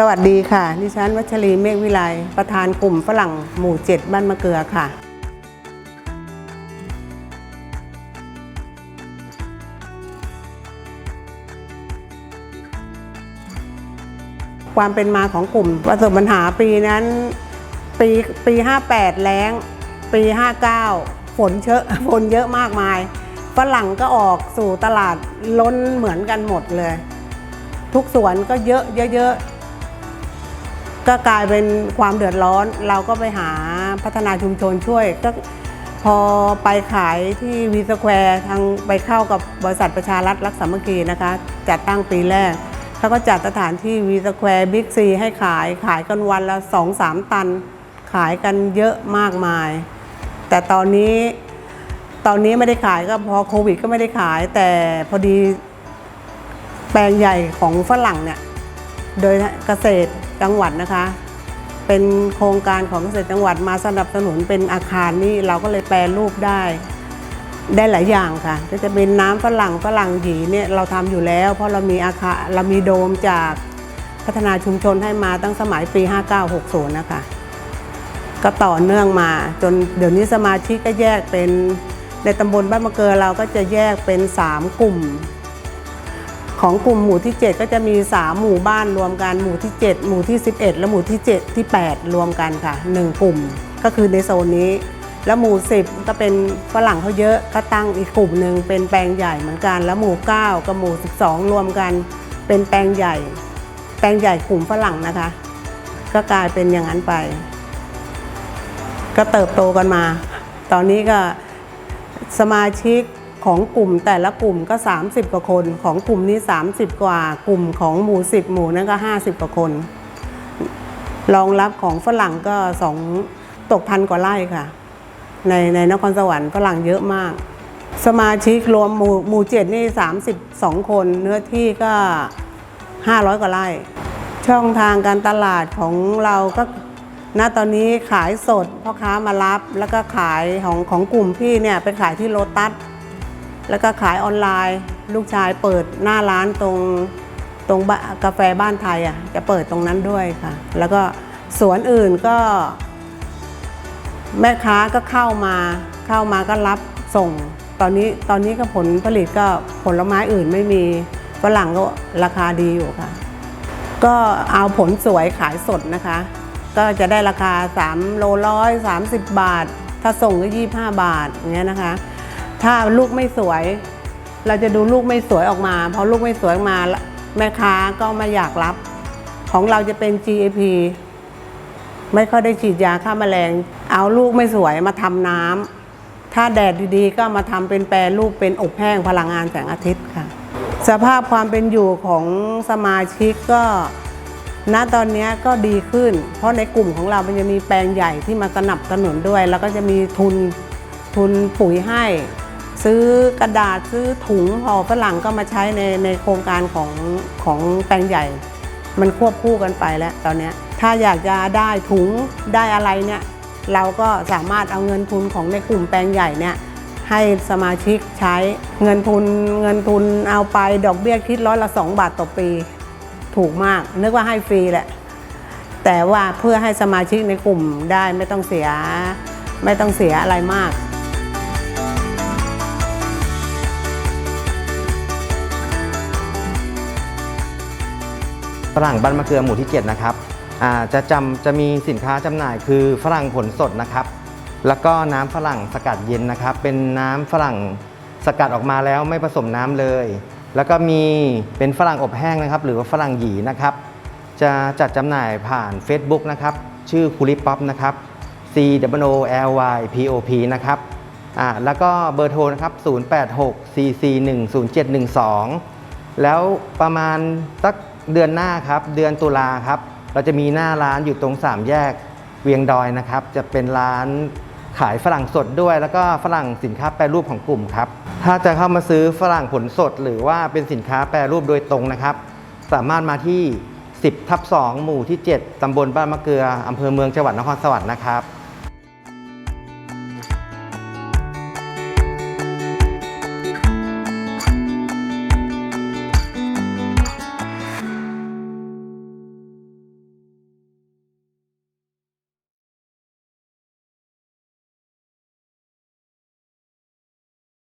สวัสดีค่ะ ดิฉันวัชรีเมฆวิไลประธานกลุ่มฝรั่งหมู่เจ็ดบ้านมะเกลือค่ะ ความเป็นมาของกลุ่มประสบปัญหาปีนั้น ปีปี 58 แล้ง ปี 59 ฝนเชอะฝนเยอะมากมาย ฝรั่งก็ออกสู่ตลาดล้นเหมือนกันหมดเลย ทุกสวนก็เยอะเยอะ ก็กลายเป็นความเดือดร้อน เราก็ไปหาพัฒนาชุมชนช่วยก็พอไปขายที่วีสแควร์ทางไปเข้ากับบริษัทประชารัฐรักสามัคคีนะคะ จัดตั้งปีแรกเขาก็จัดสถานที่วีสแควร์บิ๊กซีให้ขายขายกันวันละ2-3ตัน ขายกันเยอะมากมาย แต่ตอนนี้ตอนนี้ไม่ได้ขายก็พอโควิดก็ไม่ได้ขาย แต่พอดีแปลงใหญ่ของฝรั่งเนี่ย โดยเกษตรจังหวัดนะคะ เป็นโครงการของเกษตรจังหวัดมาสนับสนุนเป็นอาคารนี่เราก็เลยแปลรูปได้ ได้หลายอย่างค่ะ ก็จะเป็นน้ำฝรั่งฝรั่งหยีเนี่ยเราทำอยู่แล้ว เพราะเรามีอาคารเรามีโดมจากพัฒนาชุมชนให้มาตั้งสมัยปี 5960 นะคะ ก็ต่อเนื่องมาจนเดี๋ยวนี้สมาชิกก็แยกเป็นในตำบลบ้านมะเกอเราก็จะแยกเป็น 3 กลุ่ม ของกลุ่มหมู่ที่ 7 ก็จะมี 3 หมู่บ้านรวมกันหมู่ที่ 7 หมู่ที่ 11 และหมู่ที่ 7 ที่ 8 รวมกันค่ะ 1 กลุ่มก็คือในโซนนี้ แล้วหมู่ 10 ก็เป็นฝรั่งเขาเยอะก็ตั้งอีกกลุ่มหนึ่งเป็นแปลงใหญ่เหมือนกัน แล้วหมู่ 9 กับหมู่ 12 รวมกัน เป็นแปลงใหญ่ แปลงใหญ่กลุ่มฝรั่งนะคะ ก็กลายเป็นอย่างนั้นไป ก็เติบโตกันมา ตอนนี้ก็สมาชิก ของกลุ่มแต่ละกลุ่มก็ 30 กว่าคน ของกลุ่มนี้ 30 กว่า กลุ่มของหมู่10 หมู่นั้นก็ 50 กว่าคนรองรับของฝรั่งก็สองตกพันกว่าไร่ค่ะ ในในนครสวรรค์ฝรั่งเยอะมาก สมาชิกรวมหมู่หมู่เจ็ดนี่ 32 คน เนื้อที่ก็ 500 กว่าไร่ ช่องทางการตลาดของเราก็ณตอนนี้ขายสดพ่อค้ามารับ แล้วก็ขายของของกลุ่มพี่เนี่ยไปขายที่โลตัส แล้วก็ขายออนไลน์ ลูกชายเปิดหน้าร้านตรงตรงกาแฟบ้านไทยอะจะเปิดตรงนั้นด้วยค่ะ แล้วก็สวนอื่นก็ แม่ค้าก็เข้ามาเข้ามาก็รับส่ง ตอนนี้ตอนนี้ก็ผลผลิตก็ผลไม้อื่นไม่มีฝรั่งก็ราคาดีอยู่ค่ะ ก็เอาผลสวยขายสดนะคะ ก็จะได้ราคา 3 โลร้อย30 บาท ถ้าส่งก็ 25 บาทอย่างเงี้ยนะคะ ถ้าลูกไม่สวย เราจะดูลูกไม่สวยออกมา เพอลูกไม่สวยออกมาแม่ค้าก็ไมาอยากรับ ของเราจะเป็น GAP ไม่ค่อยได้ฉีดยาฆ่าแมลง เอาลูกไม่สวยมาทำน้ำถ้าแดดดีๆ ก็มาทำเป็นแปรรูปเป็นอบแห้งพลังงานแสงอาทิตย์ค่ะ สภาพความเป็นอยู่ของสมาชิกก็ณตอนนี้ก็ดีขึ้น เพราะในกลุ่มของเรา มันจะมีแปลงใหญ่ที่มาสนับสนุนด้วย แล้วก็จะมีทุนทุนปุ๋ยให้ ซื้อกระดาษซื้อถุงห่อฝรั่งก็มาใช้ในในโครงการของของแปลงใหญ่ มันควบคู่กันไปแล้วตอนนี้ถ้าอยากจะได้ถุงได้อะไรเนี่ยเราก็สามารถเอาเงินทุนของในกลุ่มแปลงใหญ่เนี่ยให้สมาชิกใช้เงินทุนเงินทุนเอาไปดอกเบี้ยคิดร้อยละสองบาทต่อปี ถูกมาก นึกว่าให้ฟรีแหละ แต่ว่าเพื่อให้สมาชิกในกลุ่มได้ไม่ต้องเสียไม่ต้องเสียอะไรมาก รั่งบ้านมะเกลือหมู่ที่ 7 นะครับจะจำจะมีสินค้าจำหน่ายคือฝรั่งผลสดนะครับ แล้วก็น้ำฝรั่งสกัดเย็นนะครับ เป็นน้ำฝรั่งสกัดออกมาแล้วไม่ผสมน้ำเลย แล้วก็มีเป็นฝรั่งอบแห้งนะครับ หรือว่าฝรั่งหยีนะครับ จะจัดจำหน่ายผ่าน Facebook นะครับ ชื่อคูลิป๊อปนะครับ C W O L Y P O P นะครับอ่าแล้วก็เบอร์โทรนะครับ 086 CC 10712 แล้วประมาณสัก เดือนหน้าครับ เดือนตุลาครับ เราจะมีหน้าร้านอยู่ตรง3แยกเวียงดอยนะครับ จะเป็นร้านขายฝรั่งสดด้วย แล้วก็ฝรั่งสินค้าแปรรูปของกลุ่มครับ ถ้าจะเข้ามาซื้อฝรั่งผลสด หรือว่าเป็นสินค้าแปรรูปโดยตรงนะครับ สามารถมาที่ 10ทับ2หมู่ที่ 7 ตำบลบ้านมะเกลืออำเภอเมืองจังหวัดนครสวรรค์นะครับ